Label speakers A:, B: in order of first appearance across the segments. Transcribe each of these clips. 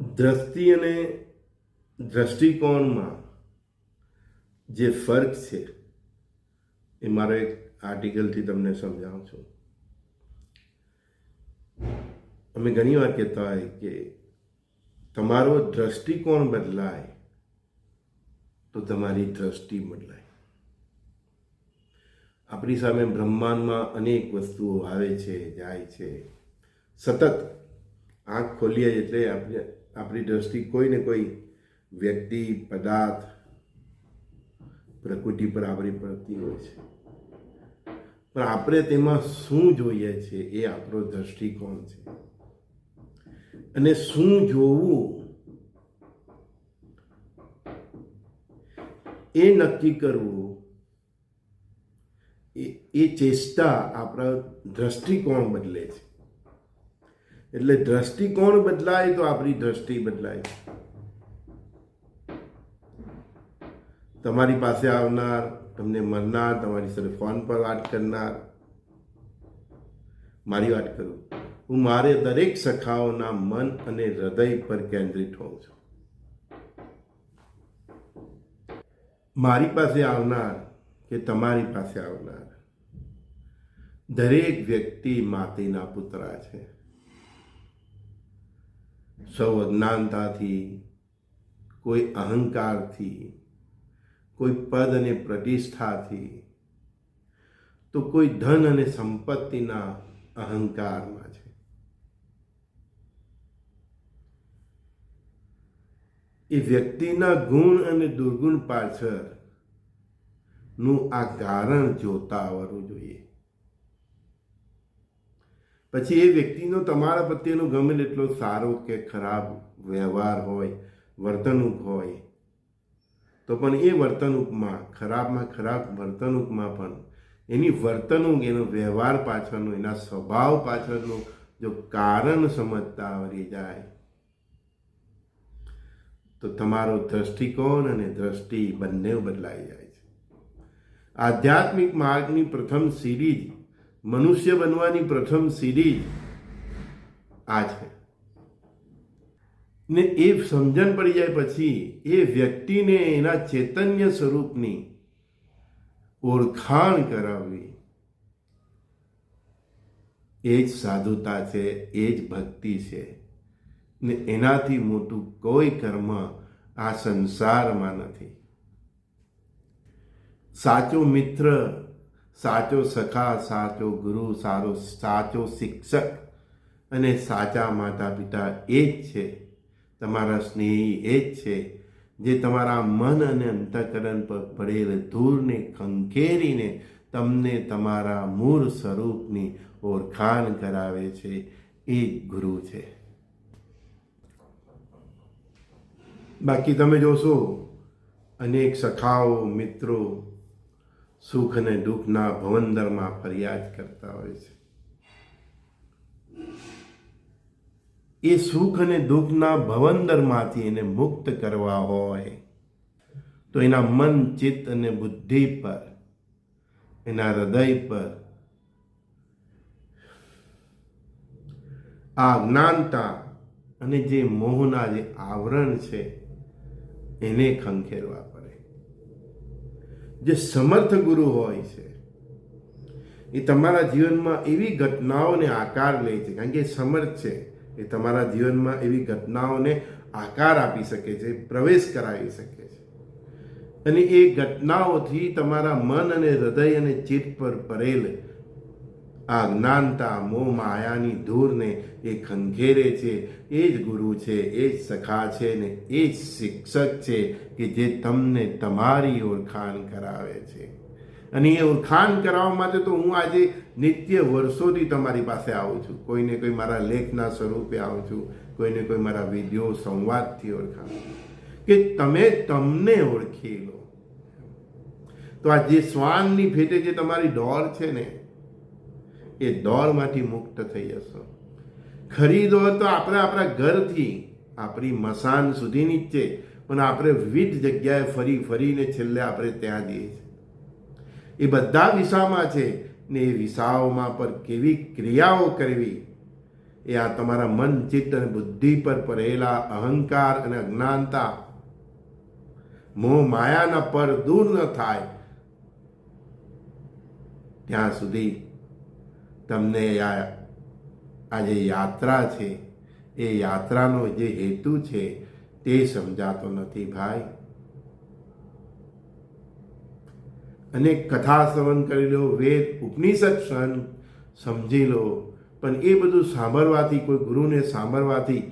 A: દ્રષ્ટિ અને દ્રષ્ટિકોણમાં જે ફર્ક છે, એ મારા એક આર્ટિકલથી તમને સમજાવું છું. અમે ઘણી વાર કહેતા હોય કે તમારો દ્રષ્ટિકોણ બદલાય તો તમારી દ્રષ્ટિ બદલાય. આપણી સામે બ્રહ્માંડમાં અનેક વસ્તુઓ આવે છે, જાય છે. સતત આંખ ખોલીએ એટલે આપણે આપણી દ્રષ્ટિ કોઈ ને કોઈ વ્યક્તિ, પદાર્થ, પ્રકૃતિ પર આપણી પડતી હોય છે. પણ આપણે તેમાં શું જોઈએ છે એ આપણો દ્રષ્ટિકોણ છે. અને શું જોવું એ નક્કી કરવું એ ચેષ્ટા આપણા દ્રષ્ટિકોણ બદલે છે. એટલે દ્રષ્ટિકોણ બદલાય તો આપણી દ્રષ્ટિ બદલાય. તમારી પાસે આવનાર, તમને મળનાર તમારી સાથે ફોન પર વાત કરનાર. મારી વાત કરું. હું મારે દરેક સખાઓના મન અને હૃદય પર કેન્દ્રિત હોઉં છું. મારી પાસે આવનાર કે તમારી પાસે આવનાર? દરેક વ્યક્તિ માતેના પુતરા છે. સૌ અજ્ઞાનતાથી, કોઈ અહંકારથી, કોઈ પદ અને પ્રતિષ્ઠાથી, તો કોઈ ધન અને સંપત્તિના અહંકારમાં છે. એ વ્યક્તિના ગુણ અને દુર્ગુણ પાછળનું આ કારણ જોતા આવવું જોઈએ. પછી એ વ્યક્તિનો તમારા પ્રત્યેનો ગમે એટલો સારો કે ખરાબ વ્યવહાર હોય, વર્તણૂક હોય, તો પણ એ વર્તણૂકમાં, ખરાબમાં ખરાબ વર્તણૂકમાં પણ એની વર્તણૂક, એનો વ્યવહાર પાછળનો, એના સ્વભાવ પાછળનું જો કારણ સમજતા આવડી જાય, તો તમારો દ્રષ્ટિકોણ અને દ્રષ્ટિ બંને બદલાઈ જાય છે. આધ્યાત્મિક માર્ગની પ્રથમ સિરીજ મનુષ્ય બનવાની પ્રથમ સિરીજ આ છે. ને એ સમજણ પડી જાય પછી એ વ્યક્તિને એના ચૈતન્ય સ્વરૂપની ઓળખાણ કરાવવી. એ જ સાધુતા છે, એ જ ભક્તિ છે. ને એનાથી મોટું કોઈ કર્મ આ સંસારમાં નથી. સાચો મિત્ર સાચો સખા, સાચો ગુરુ, સારો, સાચો શિક્ષક અને સાચા માતા પિતા એ જ છે. તમારા સ્નેહી એ જ છે. જે તમારા મન અને અંતકરણ પર પડેલ ધૂળને ખંખેરીને તમને તમારા મૂળ સ્વરૂપની ઓળખાણ કરાવે છે. એ ગુરુ છે. બાકી તમે જોશો, અનેક સખાઓ, મિત્રો સુખ અને દુઃખના ભવંદરમાં ફરિયાદ કરતા હોય છે. એ સુખ અને દુઃખના ભવંદરમાંથી એને મુક્ત કરવા હોય, તો એના મન, ચિત્ત અને બુદ્ધિ પર, એના હૃદય પર આ જ્ઞાનતા અને જે મોહના જે આવરણ છે, એને ખંખેરવા જે સમર્થ ગુરુ હોય છે, એ તમારા જીવનમાં એવી ઘટનાઓને આકાર લે છે, કારણ કે સમર્થ છે, એ તમારા જીવનમાં એવી ઘટનાઓને આકાર આપી શકે છે, પ્રવેશ કરાવી શકે છે. અને એ ઘટનાઓથી તમારા મન અને હૃદય અને ચિત્ત પર પડેલ આ જ્ઞાનતા મોહ, માયાની ધૂરને એ ખંખેરે છે. એ જ ગુરુ છે, એ જ સખા છે ને એ જ શિક્ષક છે કે જે તમને તમારી ઓળખાણ કરાવે છે. અને એ ઓળખાણ કરાવવા માટે તો હું આજે નિત્ય વર્ષોથી તમારી પાસે આવું છું. કોઈને કોઈ મારા લેખના સ્વરૂપે આવું છું, કોઈને કોઈ મારા વીડિયો સંવાદથી ઓળખાણ કે તમે તમને ઓળખી લો. તો આ જે શ્વાનની ફેટે જે તમારી દોર છે ને એ દોરમાંથી મુક્ત થઈ જશો ખરી દોર તો આપણે આપણા ઘરથી, આપણી મસાન સુધીની જ છે પણ આપણે વિવિધ જગ્યાએ ફરી ફરીને છેલ્લે આપણે ત્યાં જઈએ છીએ. એ બધા વિસામાં છે ને એ વિસાઓમાં પર કેવી ક્રિયાઓ કરવી? એ આ તમારા મન, ચિત્ત અને બુદ્ધિ પર પડેલા અહંકાર અને અજ્ઞાનતા. મોહ માયાના પર દૂર ન થાય. ત્યાં સુધી તમને આ જે યાત્રા છે, એ યાત્રાનો જે હેતુ છે, તે સમજાતો નથી ભાઈ. અને કથા શ્રવણ કરી લો, વેદ, ઉપનિષદ સમજી લો. પણ એ બધું સાંભળવાથી, કોઈ ગુરુને સાંભળવાથી,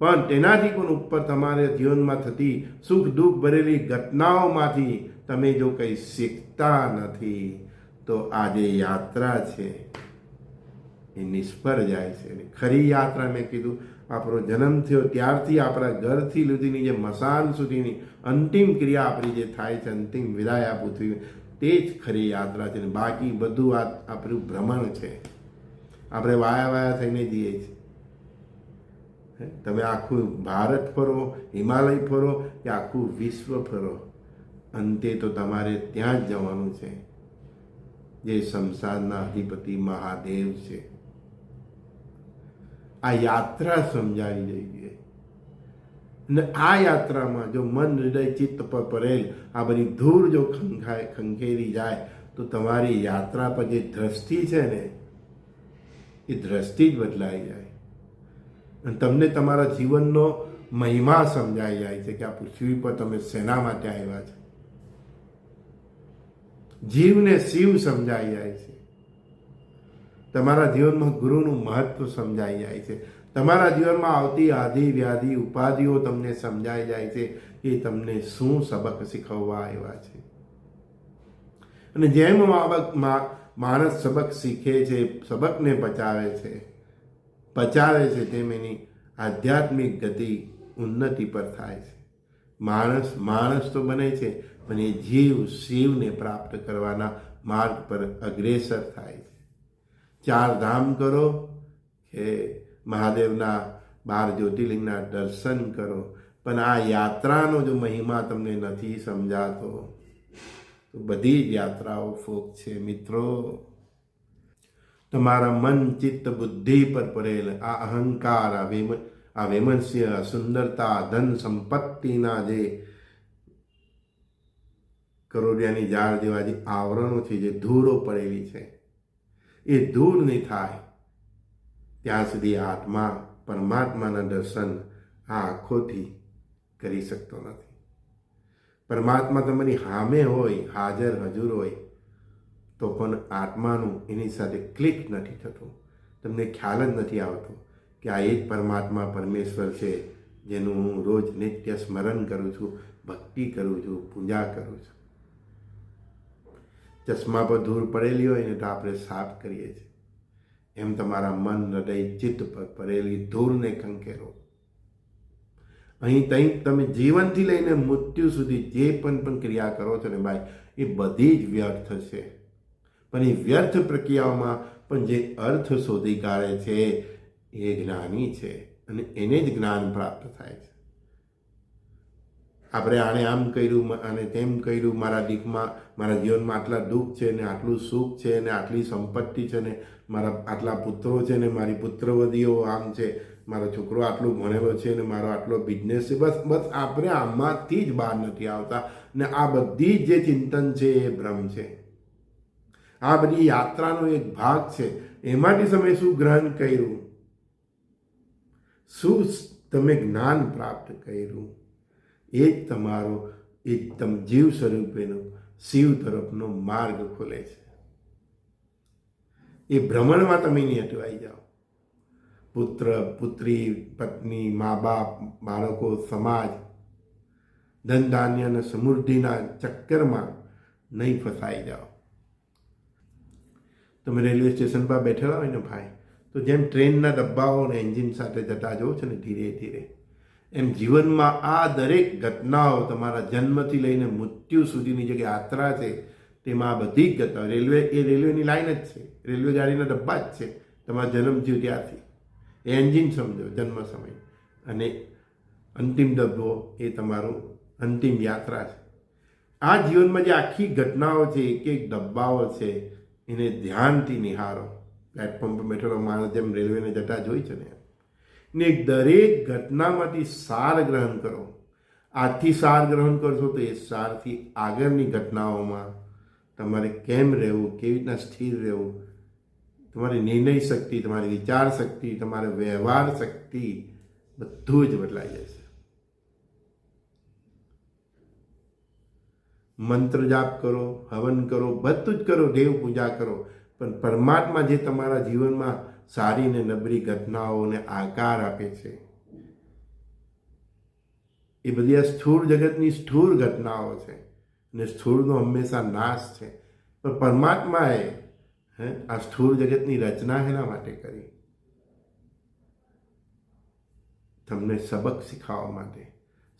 A: પણ તેનાથી પણ ઉપર તમારે જીવનમાં થતી સુખ દુઃખ ભરેલી ઘટનાઓમાંથી તમે જો કંઈ શીખતા નથી, તો આ જે યાત્રા છે એ નિષ્ફળ જાય છે. અને ખરી યાત્રા મેં કીધું, આપણો જન્મ થયો ત્યારથી આપણા ઘરથી લીધીની જે મસાન સુધીની અંતિમ ક્રિયા આપણી જે થાય છે, અંતિમ વિદાય આ પૃથ્વી તે જ ખરી યાત્રા છે. બાકી બધું આ આપણું ભ્રમણ છે. આપણે વાયા વાયા થઈને જઈએ છીએ? તમે આખું ભારત ફરો, હિમાલય ફરો કે આખું વિશ્વ ફરો, અંતે તો તમારે ત્યાં જ જવાનું છે. જે સંસારના અધિપતિ મહાદેવ છે. આ યાત્રા સમજાવી જોઈએ અને આ યાત્રામાં જો મન, હૃદય, ચિત્ત પર પરેલ આ બધી ધૂળ જો ખંખાય, ખંખેરી જાય, તો તમારી યાત્રા પર જે દ્રષ્ટિ છે ને, એ દ્રષ્ટિ જ બદલાઈ જાય. અને તમને તમારા જીવનનો મહિમા સમજાઈ જાય છે કે આ પૃથ્વી પર તમે શેના માટે આવ્યા છે. જીવને શિવ સમજાઈ જાય છે. તમારા જીવનમાં ગુરુનું મહત્વ સમજાઈ જાય છે. તમારા જીવનમાં આવતી આધિ વ્યાધિ ઉપાધિઓ તમને સમજાઈ જાય છે કે તમને શું સબક શીખવવા આવ્યા છે. અને જેમ માણસ સબક શીખે છે, સબકને પચાવે છે પચાવે છે તેમ એની આધ્યાત્મિક ગતિ ઉન્નતિ પર થાય છે. માણસ માણસ તો બને છે, પણ એ જીવ, શિવને પ્રાપ્ત કરવાના માર્ગ પર અગ્રેસર થાય છે. ચાર ધામ કરો કે મહાદેવના બાર જ્યોતિર્લિંગના દર્શન કરો. પણ આ યાત્રાનો જો મહિમા તમને નથી સમજાતો, તો બધી જ યાત્રાઓ ફોક છે મિત્રો. તમારા મન, ચિત્ત, બુદ્ધિ પર પડેલ આ અહંકાર, આ વિમ, આ વેમનસ્ય સુંદરતા ધન સંપત્તિના જે કરોડિયાની ઝાડ જેવા જે આવરણો છે, જે ધૂળો પડેલી છે એ દૂર નહીં થાય. ત્યાં સુધી આત્મા પરમાત્માના દર્શન આ આંખોથી કરી શકતો નથી. પરમાત્મા તમારી હામે હોય, હાજર, હજુર હોય, તો પણ આત્માનું એની સાથે ક્લિક નથી થતું. તમને ખ્યાલ જ નથી આવતો કે આ એ જ પરમાત્મા પરમેશ્વર છે, જેનું હું રોજ નિત્ય સ્મરણ કરું છું, ભક્તિ કરું છું, પૂજા કરું છું. ચશ્મા પર ધૂળ પડેલી હોય ને તો આપણે સાફ કરીએ છીએ. એમ તમારા મન, હૃદય, ચિત્ત પર પડેલી ધૂળને કંકેરો. અહીં તઈ તમે જીવનથી લઈને મૃત્યુ સુધી જે પણ પણ ક્રિયા કરો છો ને ભાઈ, એ બધી જ વ્યર્થ છે. પણ એ વ્યર્થ પ્રક્રિયાઓમાં પણ જે અર્થ શોધી કાઢે છે એ જ્ઞાની છે અને એને જ જ્ઞાન પ્રાપ્ત થાય છે. આપણે આણે આમ કર્યું અને તેમ કર્યું, મારા દીકમાં, મારા જીવનમાં આટલા દુઃખ છે ને આટલું સુખ છે ને આટલી સંપત્તિ છે ને મારા આટલા પુત્રો છે ને મારી પુત્રવધીઓ આમ છે, મારો છોકરો આટલું ભણેલો છે ને મારો આટલો બિઝનેસ છે, બસ બસ આપણે આમાંથી જ બહાર નથી આવતા. ને આ બધી જે ચિંતન છે એ ભ્રમ છે. આ બધી યાત્રાનો એક ભાગ છે. એમાંથી તમે શું ગ્રહણ કર્યું. શું તમે જ્ઞાન પ્રાપ્ત કર્યું. એ જ તમારો એકદમ જીવ સ્વરૂપેનો શિવ તરફનો માર્ગ ખોલે છે. એ ભ્રમણમાં તમે નહીં અટવાઈ જાઓ. પુત્ર, પુત્રી, પત્ની, મા બાપ, બાળકો, સમાજ ધન ધાન્ય અને સમૃદ્ધિના ચક્કરમાં નહીં ફસાઈ જાઓ. તમે રેલવે સ્ટેશન પર બેઠેલા હોય ને ભાઈ, તો જેમ ટ્રેનના ડબ્બાઓ અને એન્જિન સાથે જતા જવો છો ને ધીરે ધીરે એમ જીવનમાં આ દરેક ઘટનાઓ તમારા જન્મથી લઈને મૃત્યુ સુધીની જે યાત્રા છે, તેમાં આ બધી જ ઘટનાઓ, રેલવે, એ રેલવેની લાઈન જ છે. રેલવે ગાડીના ડબ્બા જ છે. તમારા જન્મ જીવ એ એન્જિન સમજો, જન્મ સમય. અને અંતિમ ડબ્બો એ તમારું અંતિમ યાત્રા છે. આ જીવનમાં જે આખી ઘટનાઓ છે, એક એક ડબ્બાઓ છે, એને ધ્યાનથી નિહારો પ્લેટફોર્મ પર બેઠેલો માણસ જેમ રેલવેને જતા જોઈ છે ને ને દરેક ઘટનામાંથી સાર ગ્રહણ કરો. આજથી સાર ગ્રહણ કરશો તો એ સારથી આગળની ઘટનાઓમાં તમારે કેમ રહેવું, કેવી રીતના સ્થિર રહેવું? તમારી નિર્ણય શક્તિ, તમારી વિચાર શક્તિ, તમારી વ્યવહાર શક્તિ બધું જ બદલાઈ જશે મંત્ર જાપ કરો, હવન કરો, બધું જ કરો, દેવ પૂજા કરો. પણ પરમાત્મા જે તમારા જીવનમાં સારી ને નબળી ઘટનાઓને આકાર આપે છે. એ બધી આ સ્થૂળ જગતની સ્થૂળ ઘટનાઓ છે અને સ્થૂળનો હંમેશા નાશ છે. પણ પરમાત્માએ, હે, આ સ્થૂળ જગતની રચના એના માટે કરી. તમને સબક શીખવવા માટે.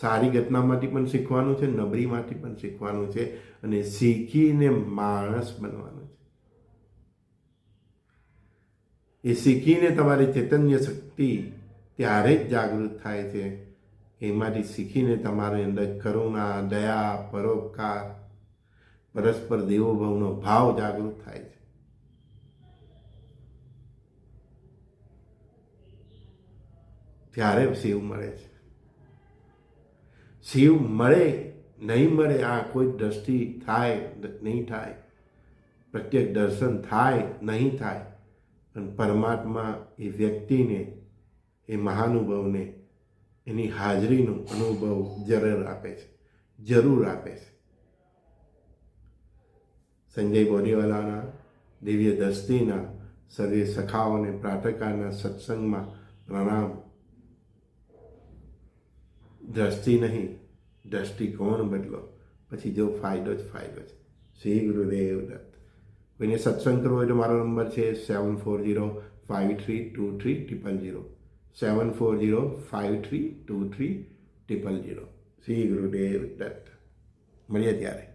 A: સારી ઘટનામાંથી પણ શીખવાનું છે નબળીમાંથી પણ શીખવાનું છે અને શીખીને માણસ બનવાનું છે. એ શીખીને તમારી ચૈતન્ય શક્તિ ત્યારે જ જાગૃત થાય છે. એમાંથી શીખીને તમારી અંદર કરુણા, દયા, પરોપકાર, પરસ્પર દેવોભાવનો ભાવ જાગૃત થાય છે. ત્યારે શિવ મળે છે. શિવ મળે, નહીં મળે, આ કોઈ દ્રષ્ટિ થાય, નહીં થાય. પ્રત્યેક દર્શન થાય, નહીં થાય. પણ પરમાત્મા એ વ્યક્તિને, એ મહાનુભવને એની હાજરીનો અનુભવ જરૂર આપે છે. જરૂર આપે છે. સંજય બોરીવાલાના દિવ્ય દસ્તીના સર્વે સખાઓને પ્રાતકાળના સત્સંગમાં પ્રણામ. દ્રષ્ટિ નહીં, દ્રષ્ટિકોણ બદલો. પછી જો ફાયદો જ ફાયદો છે. શ્રી ગુરુદેવ દત્ત. કોઈને સત્સંગ કરવો હોય તો મારો નંબર છે seven four zero five three two three triple zero seven four zero five three two three triple zero Shri Gurudev Datt મળીએ ત્યારે